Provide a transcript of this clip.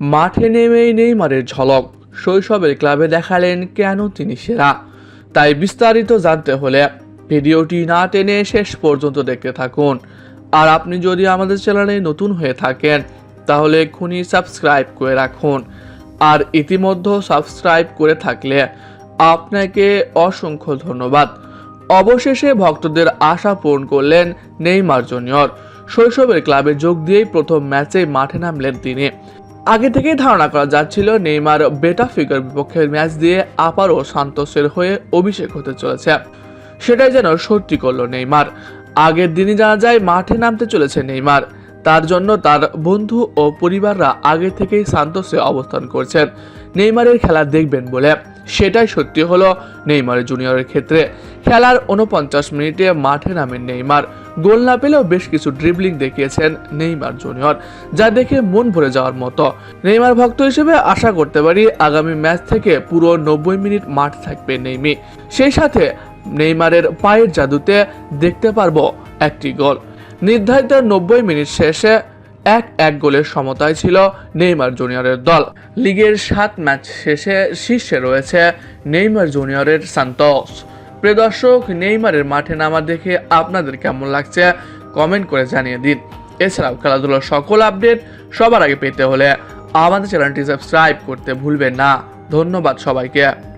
মাঠে নেমেই নেইমারের ঝলক। শৈশবের ক্লাবে দেখালেন কেন তিনি সেরা? তাই বিস্তারিত জানতে হলে ভিডিওটি না টেনে শেষ পর্যন্ত দেখতে থাকুন। আর আপনি যদি আমাদের চ্যানেলে নতুন হয়ে থাকেন, তাহলে এক্ষুনি সাবস্ক্রাইব করে রাখুন। আর ইতিমধ্যে সাবস্ক্রাইব করে থাকলে আপনাকে অসংখ্য ধন্যবাদ। অবশেষে ভক্তদের আশা পূরণ করলেন নেইমার জুনিয়র। শৈশবের ক্লাবে যোগ দিয়েই প্রথম ম্যাচে মাঠে নামলেন তিনি। আগে থেকেই ধারণা করা যাচ্ছিল নেইমার বেটা ফিগার বিপক্ষের ম্যাচ দিয়ে আবারও সান্তোসের হয়ে অভিষেক হতে চলেছে। সেটাই যেন সত্যি করল নেইমার। আগের দিনই জানা যায় মাঠে নামতে চলেছে নেইমার। তার জন্য তার বন্ধু ও পরিবাররা আগে থেকেই সান্তোসে অবস্থান করছেন। নেইমারের খেলা দেখবেন বলে। সেটাই সত্যি হলো। নেইমার জুনিয়রের ক্ষেত্রে খেলার উনপঞ্চাশ মিনিটে মাঠে নামেন নেইমার। গোল না পেলেও বেশ কিছু ড্রিবলিং দেখিয়েছেন নেইমার জুনিয়র, যা দেখে মন ভরে যাওয়ার মতো। নেইমার ভক্ত হিসেবে আশা করতে পারি আগামী ম্যাচ থেকে পুরো নব্বই মিনিট মাঠ থাকবে নেইমি। সেই সাথে নেইমারের পায়ের জাদুতে দেখতে পারব একটি গোল। নির্ধারিত নব্বই মিনিট শেষে এক এক গোলের সমতায় ছিল নেইমার জুনিয়রের দল। লিগের সাত ম্যাচ শেষে শীর্ষে রয়েছে নেইমার জুনিয়রের সান্তোস। প্রিয় দর্শক, নেইমারের মাঠে নামা দেখে আপনাদের কেমন লাগছে কমেন্ট করে জানিয়ে দিন। এছাড়াও খেলাধুলার সকল আপডেট সবার আগে পেতে হলে আমাদের চ্যানেলটি সাবস্ক্রাইব করতে ভুলবেন না। ধন্যবাদ সবাইকে।